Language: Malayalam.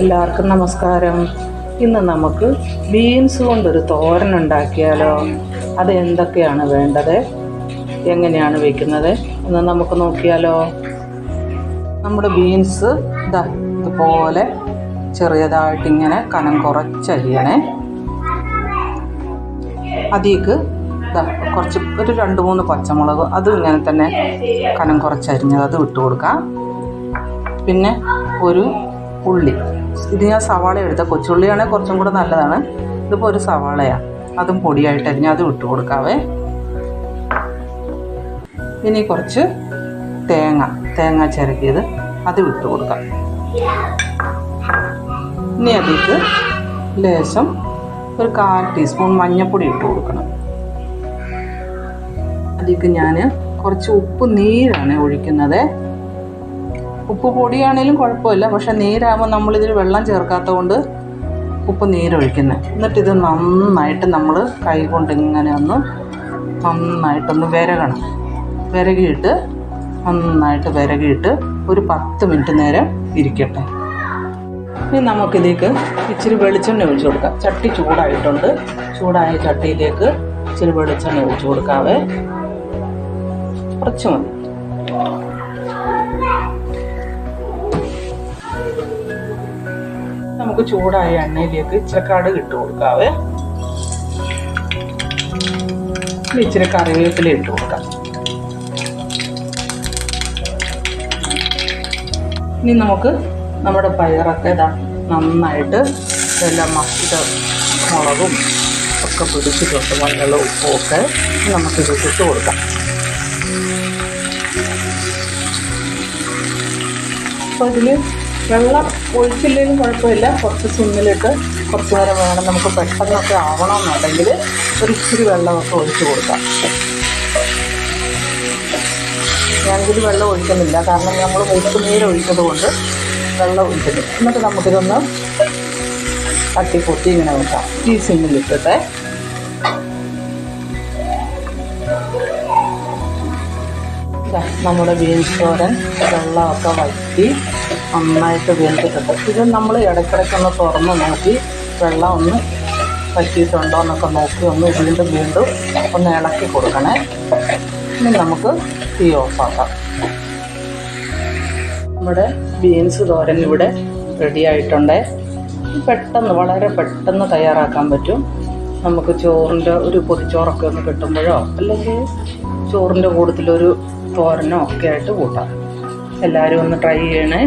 എല്ലാവർക്കും നമസ്കാരം. ഇന്ന് നമുക്ക് ബീൻസ് കൊണ്ടൊരു തോരൻ ഉണ്ടാക്കിയാലോ? അത് എന്തൊക്കെയാണ് വേണ്ടത്? എങ്ങനെയാണ് വെക്കുന്നത്? എന്ന് നമുക്ക് നോക്കിയാലോ? നമ്മുടെ ബീൻസ് ഇതാ ഇതുപോലെ ചെറിയതായിട്ടിങ്ങനെ കനം കുറച്ചരിയണേ അതിലേക്ക് കുറച്ച് ഒരു രണ്ട് മൂന്ന് പച്ചമുളക് അതും ഇങ്ങനെ തന്നെ കനം കുറച്ചരിഞ്ഞത് അത് ഇട്ട് കൊടുക്കാം. പിന്നെ ഒരു ഉള്ളി. ഇത് ഞാൻ സവാള എടുത്ത. കൊച്ചുള്ളിയാണെങ്കിൽ കുറച്ചും കൂടെ നല്ലതാണ്. ഇതിപ്പോൾ ഒരു സവാളയാണ് അതും പൊടിയായിട്ട് അരിഞ്ഞ് അതും ഇട്ട് കൊടുക്കാവേ. ഇനി കുറച്ച് തേങ്ങ തേങ്ങ ചിരകിയത് അത് ഇട്ട് കൊടുക്കാം. ഇനി അതിലേക്ക് ലേശം ഒരു കാൽ ടീസ്പൂൺ മഞ്ഞൾപ്പൊടി ഇട്ട് കൊടുക്കണം. അതിലേക്ക് ഞാൻ കുറച്ച് ഉപ്പ് നീരാണ് ഒഴിക്കുന്നത്. ഉപ്പ് പൊടിയാണേലും കുഴപ്പമില്ല. പക്ഷെ നീരാകുമ്പോൾ നമ്മളിതിൽ വെള്ളം ചേർക്കാത്തത് കൊണ്ട് ഉപ്പ് നീരൊഴിക്കുന്നത് എന്നിട്ട് ഇത് നന്നായിട്ട് നമ്മൾ കൈ കൊണ്ട് ഇങ്ങനെ ഒന്ന് നന്നായിട്ടൊന്ന് വിരകണം. വിരകിയിട്ട് നന്നായിട്ട് വിരകിയിട്ട് ഒരു പത്ത് മിനിറ്റ് നേരം ഇരിക്കട്ടെ. ഇനി നമുക്കിതിലേക്ക് ഇച്ചിരി വെളിച്ചെണ്ണ ഒഴിച്ചു കൊടുക്കാം. ചട്ടി ചൂടായിട്ടുണ്ട്. ചൂടായ ചട്ടിയിലേക്ക് ഇച്ചിരി വെളിച്ചെണ്ണ ഒഴിച്ചു കൊടുക്കാവേ. കുറച്ച് മതി. നമുക്ക് ചൂടായ എണ്ണയിലേക്ക് ഇച്ചിരി കടുക് ഇട്ട് കൊടുക്കാവേ. ഇച്ചിരി കറിവേപ്പില ഇട്ട് കൊടുക്കാം. ഇനി നമുക്ക് നമ്മുടെ പയറൊക്കെ ഇതാ നന്നായിട്ട് എല്ലാം മസിത മുളകും ഒക്കെ പിടിച്ചിട്ടുണ്ട് മഞ്ഞളും ഉപ്പും ഒക്കെ. നമുക്കിത് ഇട്ട് കൊടുക്കാം. അപ്പോൾ ഇതിൽ വെള്ളം ഒഴിച്ചില്ലെങ്കിലും കുഴപ്പമില്ല. കുറച്ച് സിമ്മിലിട്ട് കുറച്ച് നേരം വേണം നമുക്ക് പെട്ടെന്നൊക്കെ ആവണമെന്നുണ്ടെങ്കിൽ ഒരു ഇച്ചിരി വെള്ളമൊക്കെ ഒഴിച്ചു കൊടുക്കാം. ഞാനിതിൽ വെള്ളം ഒഴിക്കുന്നില്ല. കാരണം നമ്മൾ ഉപ്പ് നീര് ഒഴിച്ചത് കൊണ്ട് വെള്ളം ഒഴിക്കുന്നു. എന്നിട്ട് നമുക്കിതൊന്ന് തട്ടി പൊട്ടി ഇങ്ങനെ വെക്കാം. ഈ സിമ്മിലിട്ടിട്ട്. നമ്മുടെ ബീൻസ് തോരൻ. വെള്ളമൊക്കെ വറ്റി നന്നായിട്ട് വെന്തിട്ടുണ്ട് ഇത് നമ്മൾ ഇടയ്ക്കിടയ്ക്കൊന്ന് തുറന്ന് നോക്കി വെള്ളം ഒന്ന് പറ്റിയിട്ടുണ്ടോ എന്നൊക്കെ നോക്കി ഒന്ന് വീണ്ടും വീണ്ടും ഒന്ന് ഇളക്കി കൊടുക്കണേ. ഇനി നമുക്ക് തീ ഓഫാക്കാം. നമ്മുടെ ബീൻസ് തോരൻ ഇവിടെ റെഡി ആയിട്ടുണ്ട്. പെട്ടെന്ന് വളരെ പെട്ടെന്ന് തയ്യാറാക്കാൻ പറ്റും. നമുക്ക് ചോറിന്റെ ഒരു പൊതിച്ചോറൊക്കെ ഒന്ന് കിട്ടുമ്പോഴോ അല്ലെങ്കിൽ ചോറിന്റെ കൂട്ടത്തിലൊരു തോരനോ ഒക്കെ ആയിട്ട് കൂട്ടാം. എല്ലാവരും ഒന്ന് ട്രൈ ചെയ്യണേ.